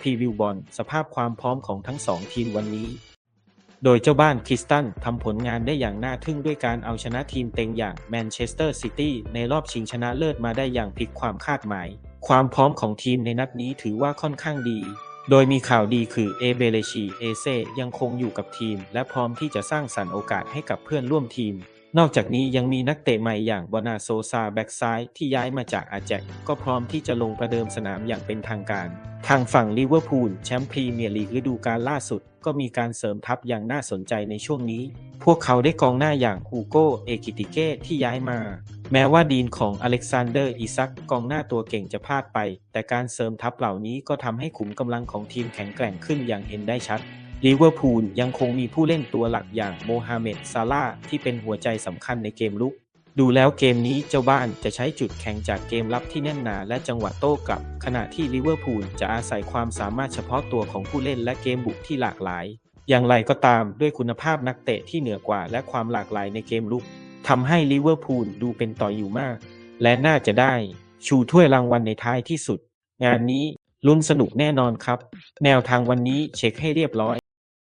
พรีวิวบอลสภาพความพร้อมของทั้งสองทีมวันนี้ โดยเจ้าบ้านคริสตันทำผลงานได้อย่างน่าทึ่งด้วยการเอาชนะทีมเต็งอย่างแมนเชสเตอร์ซิตี้ในรอบชิงชนะเลิศมาได้อย่างพลิกความคาดหมาย ความพร้อมของทีมในนัดนี้ถือว่าค่อนข้างดี โดยมีข่าวดีคือเอเบเลชีเอเซยังคงอยู่กับทีม และพร้อมที่จะสร้างสรรค์โอกาสให้กับเพื่อนร่วมทีมนอกจากนี้ยังมีนักเตะใหม่อย่างบอนาโซซาแบ็กซ้ายที่ย้ายมาจากอาแจกก็พร้อมที่จะลงประเดิมสนามอย่างเป็นทางการ ทางฝั่งลิเวอร์พูลแชมป์พรีเมียร์ลีกฤดูกาลล่าสุด ก็มีการเสริมทัพอย่างน่าสนใจในช่วงนี้ พวกเขาได้กองหน้าอย่างฮูโกเอกิติเก้ที่ย้ายมา แม้ว่าดีนของอเล็กซานเดอร์อิซักกองหน้าตัวเก่งจะพลาดไป แต่การเสริมทัพเหล่านี้ก็ทำให้ขุมกำลังของทีมแข็งแกร่งขึ้นอย่างเห็นได้ชัดลิเวอร์พูลยังคงมีผู้เล่นตัวหลักอย่างโมฮัมเหม็ดซาลาที่เป็นหัวใจสำคัญในเกมลุก ดูแล้วเกมนี้เจ้าบ้านจะใช้จุดแข็งจากเกมรับที่แน่นหนาและจังหวะโต้กลับ ขณะที่ลิเวอร์พูลจะอาศัยความสามารถเฉพาะตัวของผู้เล่นและเกมบุกที่หลากหลาย อย่างไรก็ตามด้วยคุณภาพนักเตะที่เหนือกว่าและความหลากหลายในเกมลุกทำให้ลิเวอร์พูลดูเป็นต่ออยู่มาก และน่าจะได้ ชูถ้วยรางวัลในท้ายที่สุด งานนี้ลุ้นสนุกแน่นอนครับ แนวทางวันนี้เช็คให้เรียบร้อย